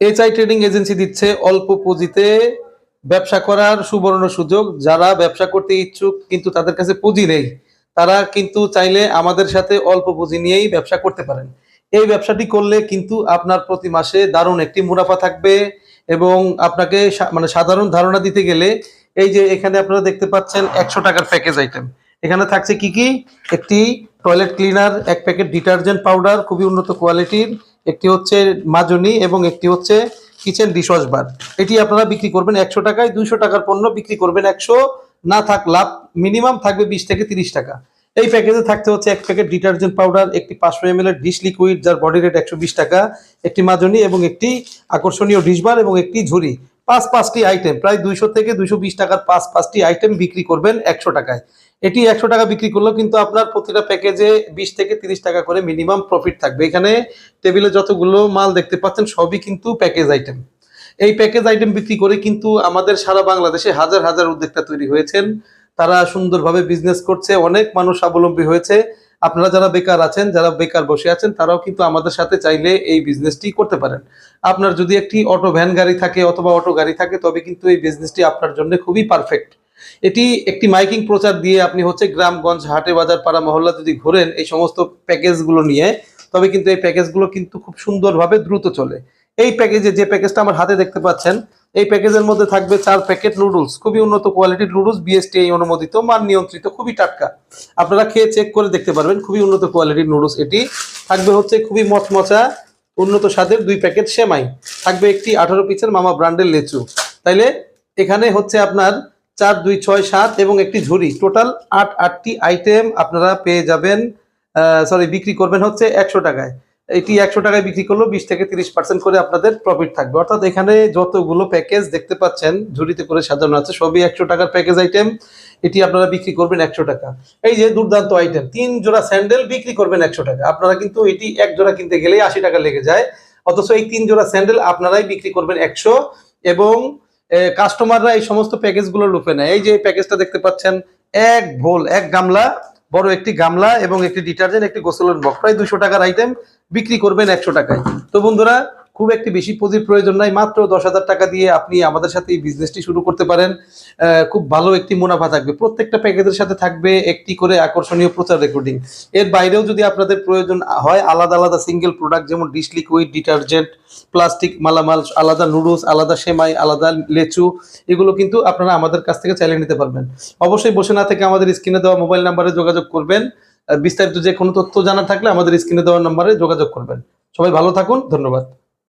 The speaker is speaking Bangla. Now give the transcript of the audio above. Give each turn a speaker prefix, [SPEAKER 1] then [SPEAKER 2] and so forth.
[SPEAKER 1] এইচআই ট্রেডিং এজেন্সি দিচ্ছে অল্প পুঁজিতে ব্যবসা করার সুবর্ণ সুযোগ। যারা ব্যবসা করতে ইচ্ছুক কিন্তু তাদের কাছে পুঁজি নেই, তারা কিন্তু চাইলে আমাদের সাথে অল্প পুঁজি নিয়েই ব্যবসা করতে পারেন। এই ব্যবসাটি করলে কিন্তু আপনার প্রতি মাসে দারুণ একটি মুনাফা থাকবে এবং আপনাকে মানে সাধারণ ধারণা দিতে গেলে এই যে এখানে আপনারা দেখতে পাচ্ছেন একশো টাকার প্যাকেজ আইটেম। এখানে থাকছে কি কি? একটি টয়লেট ক্লিনার এক প্যাকেট ডিটারজেন্ট পাউডার খুবই উন্নত কোয়ালিটির একটি হচ্ছে মাজনি এবং একটি হচ্ছে কিচেন ডিশওয়াশ বার। এটি আপনারা বিক্রি করবেন একশো টাকায়, দুইশো টাকার পণ্য বিক্রি করবেন একশো, না থাক লাভ মিনিমাম থাকবে বিশ থেকে তিরিশ টাকা। এই প্যাকেজে থাকতে হচ্ছে এক প্যাকেট ডিটারজেন্ট পাউডার, একটি পাঁচশো এম এর ডিশ লিকুইড, যার বডি রেট একশো বিশ টাকা, একটি মাজনি এবং একটি আকর্ষণীয় ডিশ বার এবং একটি ঝুড়ি। পাঁচ পাঁচটি আইটেম প্রায় দুইশো থেকে দুইশো বিশ টাকার পাঁচ পাঁচটি আইটেম বিক্রি করবেন একশো টাকায়। এটি একশো টাকা বিক্রি করলেও কিন্তু আপনার প্রতিটা প্যাকেজে বিশ থেকে তিরিশ টাকা করে মিনিমাম প্রফিট থাকবে। এখানে টেবিলে যতগুলো মাল দেখতে পাচ্ছেন, সবই কিন্তু প্যাকেজ আইটেম এই প্যাকেজ আইটেম বিক্রি করে কিন্তু আমাদের সারা বাংলাদেশে হাজার হাজার উদ্যোক্তা তৈরি হয়েছেন। তারা সুন্দরভাবে বিজনেস করছে, অনেক মানুষ স্বাবলম্বী হয়েছে। আপনারা যারা বেকার আছেন, যারা বেকার বসে আছেন, তারাও কিন্তু আমাদের সাথে চাইলে এই বিজনেসটি করতে পারেন। আপনার যদি একটি অটো ভ্যান গাড়ি থাকে অথবা অটো গাড়ি থাকে, তবে কিন্তু এই বিজনেসটি আপনার জন্য খুবই পারফেক্ট এটি একটি মাইকিং প্রচার দিয়ে আপনি হচ্ছে গ্রামগঞ্জ, হাটে বাজার, পাড়া, মহল্লা যদি ঘোরেন, এই সমস্ত প্যাকেজগুলো নিয়ে, তবে কিন্তু এই প্যাকেজগুলো কিন্তু খুব সুন্দরভাবে দ্রুত চলে। এই প্যাকেজে যে প্যাকেজটা আমার হাতে দেখতে পাচ্ছেন, এই প্যাকেজের মধ্যে থাকবে চার প্যাকেট নুডলস খুবই উন্নত কোয়ালিটির নুডলস বিএসটিআই অনুমোদিত, মান নিয়ন্ত্রিত, খুবই টাটকা। আপনারা খেয়ে চেক করে দেখতে পারবেন, খুবই উন্নত কোয়ালিটির নুডলস এটি। থাকবে হচ্ছে খুবই মচমচা, উন্নত স্বাদের দুই প্যাকেট সেমাই। থাকবে একটি আঠারো পিসের মামা ব্র্যান্ডের লেচু। তাইলে এখানে হচ্ছে আপনার চার, দুই, ছয়, সাত এবং একটি ঝুড়ি। টোটাল আট, আটটি আইটেম আপনারা পেয়ে যাবেন সরি বিক্রি করবেন হচ্ছে একশো টাকায়। এটি একশো টাকায় বিক্রি করলেও বিশ থেকে তিরিশ পার্সেন্ট করে আপনাদের প্রফিট থাকবে। অর্থাৎ এখানে যতগুলো প্যাকেজ দেখতে পাচ্ছেন, ঝুড়িতে করে সাজানো আছে, সবই একশো টাকার প্যাকেজ আইটেম এটি আপনারা বিক্রি করবেন একশো টাকা। এই যে দুর্দান্ত আইটেম তিন জোড়া স্যান্ডেল বিক্রি করবেন একশো টাকা। আপনারা কিন্তু এটি এক জোড়া কিনতে গেলেই আশি টাকা লেগে যায়। অথচ এই তিন জোড়া স্যান্ডেল আপনারাই বিক্রি করবেন একশো। এবং কাস্টমাররা এই সমস্ত প্যাকেজগুলো লুপে নেয়। এই যে প্যাকেজটা দেখতে পাচ্ছেন, এক ভোল, এক গামলা। বড় একটি গামলা এবং একটি ডিটারজেন্ট, একটি গোসলের বক্স। প্রায় দুশো টাকার আইটেম বিক্রি করবেন একশো টাকায়। তো বন্ধুরা খুব একটি বেশি পুঁজির প্রয়োজন নাই, মাত্র দশ হাজার টাকা দিয়ে আপনি আমাদের সাথে এই বিজনেসটি শুরু করতে পারেন। খুব ভালো একটি মুনাফা থাকবে। প্রত্যেকটা প্যাকেজের সাথে থাকবে একটি করে আকর্ষণীয় প্রচার রেকর্ডিং এর বাইরেও যদি আপনাদের প্রয়োজন হয়, আলাদা আলাদা সিঙ্গেল প্রোডাক্ট যেমন ডিশ লিকুইড ডিটারজেন্ট প্লাস্টিক মালামাল, আলাদা নুডলস আলাদা সেমাই, আলাদা লেচু, এগুলো কিন্তু আপনারা আমাদের কাছ থেকে চাইলে নিতে পারবেন। অবশ্যই বসে না থেকে আমাদের স্ক্রিনে দেওয়া মোবাইল নাম্বারে যোগাযোগ করবেন। বিস্তারিত যে কোনো তথ্য জানার থাকলে আমাদের স্ক্রিনে দেওয়া নাম্বারে যোগাযোগ করবেন। সবাই ভালো থাকুন, ধন্যবাদ।